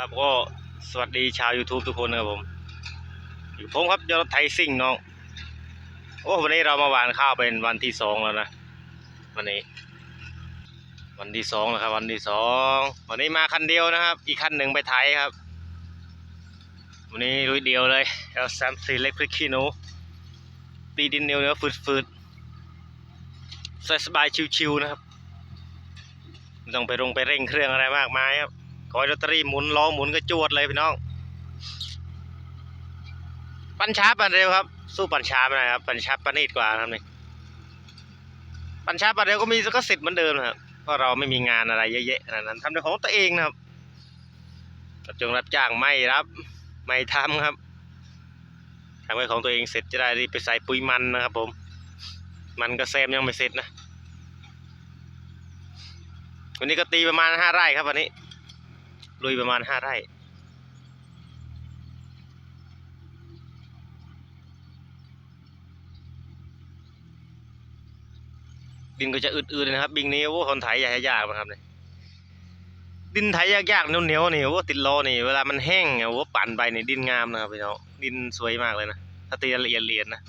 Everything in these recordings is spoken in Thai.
ครับก็สวัสดีชาว YouTube ทุกคนนะครับผม อยู่ผมครับยอดไทยซิ่งน้อง โอ้วันนี้เรามาหวานข้าวเป็นวันที่สองแล้วนะวันนี้ วันที่สองแล้วครับ วันที่สองวันนี้มาคันเดียวนะครับ อีกคันหนึ่งไปไทยครับ วันนี้ลุยเดียวเลยแล้วแซมซีเล็กพริกขี้หนูตีดินเนียวเนื้อฝืดๆสบายๆชิวๆนะครับไม่ต้องไปรงไปเร่งเครื่องอะไรมากมายครับ อยลอตเตอรี่หมุนล้อหมุนก็จวดเลยพี่น้อง ปันช้าปันเร็วครับ สู้ปันช้าไม่ได้ครับปันช้าปันนีดกว่าครับนี่ปันช้าปันเร็วก็มีก็สิทธิ์เหมือนเดิมนะครับเพราะเราไม่มีงานอะไรเยอะแยะขนาดนั้นทำในของตัวเองนะครับก็จงรับจ้างไม่รับ ไม่ทำครับทำให้ของตัวเองเสร็จจะได้รีบไปใส่ปุ๋ยมันนะครับ ผม มันก็แซมยังไม่เสร็จนะวันนี้ก็ตีประมาณห้าไร่ครับวันนี้ ลุยประมาณห้าไร่ดินก็จะอืดๆเลยนะครับ บิงนี้โอ้คนไถยากๆนะครับเนี่ยดินไถยากๆเหนียวๆนี่โอ้ติดล้อนี่เวลามันแห้งโอ้ปั่นไปนี่ดินงามนะครับพี่น้องดินสวยมากเลยนะถ้าตีละเอียดๆนะ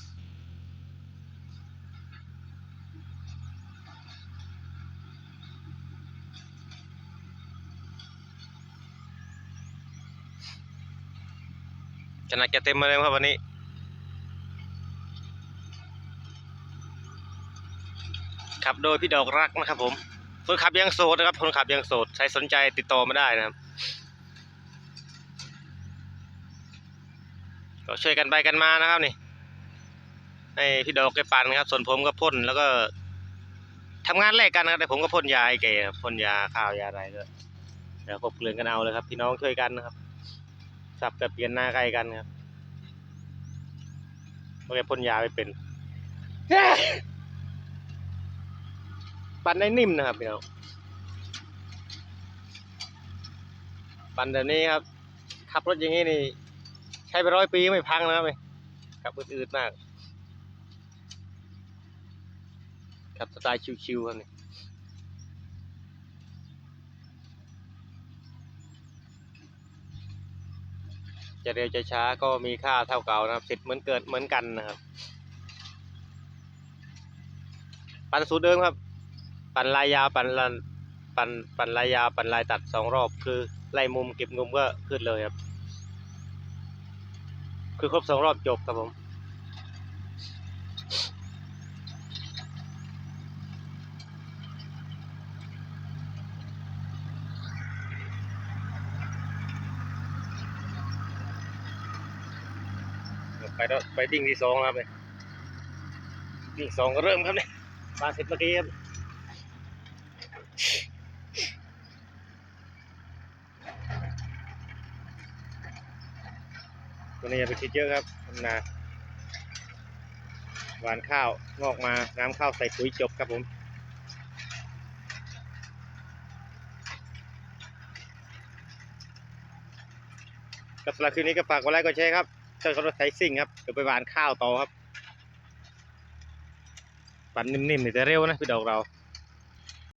ขนาดจะเต็มมาเลยครับวันนี้ ขับโดยพี่ดอกรักนะครับผมคนขับยังโสดนะครับคนขับยังโสดใครสนใจติดต่อมาได้นะครับก็ช่วยกันไปกันมานะครับนี่ให้พี่ดอกแกปั่นครับ ส่วนผมก็พ่นแล้วก็ทำงานแลกกันนะครับแต่ผมก็พ่นยาไอ้แกพ่นยาข้าวยาอะไรก็เดี๋ยวกบเกลื่อนกันเอาเลยครับ พี่น้องช่วยกันนะครับ สับกับเปลี่ยนหน้าใกล้กันครับเพราะแกพ่นยาไม่เป็นปั่นได้นิ่มนะครับพี่น้องปั่นแบบนี้ครับ ขับรถอย่างนี้นี่ ใช้ไปร้อยปีไม่พังนะครับนี่ขับอืดๆมาก ขับสไตล์ชิวๆครับนี่ จะเร็วจะช้าก็มีค่าเท่าเก่านะครับสิทธิ์เหมือนเกิดเหมือนกันนะครับปั่นสูตรเดิมครับ ปั่นลายยาวปั่นลันปั่นปั่นลายยาวปั่นลายตัดสองรอบ คือไล่มุมเก็บงุมก็ขึ้นเลยครับ คือครบสองรอบจบครับผม ไปแล้วไปดิ่งที่สองแล้วครับเนี่ยดิ่งสองก็เริ่มครับเนี่ยมาเสร็จเมื่อกี้ครับตัวนี้อย่าไปคิดเยอะครับนาหวานข้าวงอกมาน้ำข้าวใส่ปุ๋ยจบครับผมกับสำหรับคืนนี้ก็ฝากกดไลค์กดแชร์ครับ เชิญขับรถไถซิ่งครับเดี๋ยวไปหวานข้าวต่อครับปั่นนิ่มๆนี่แต่เร็วนะพี่ดอกเรา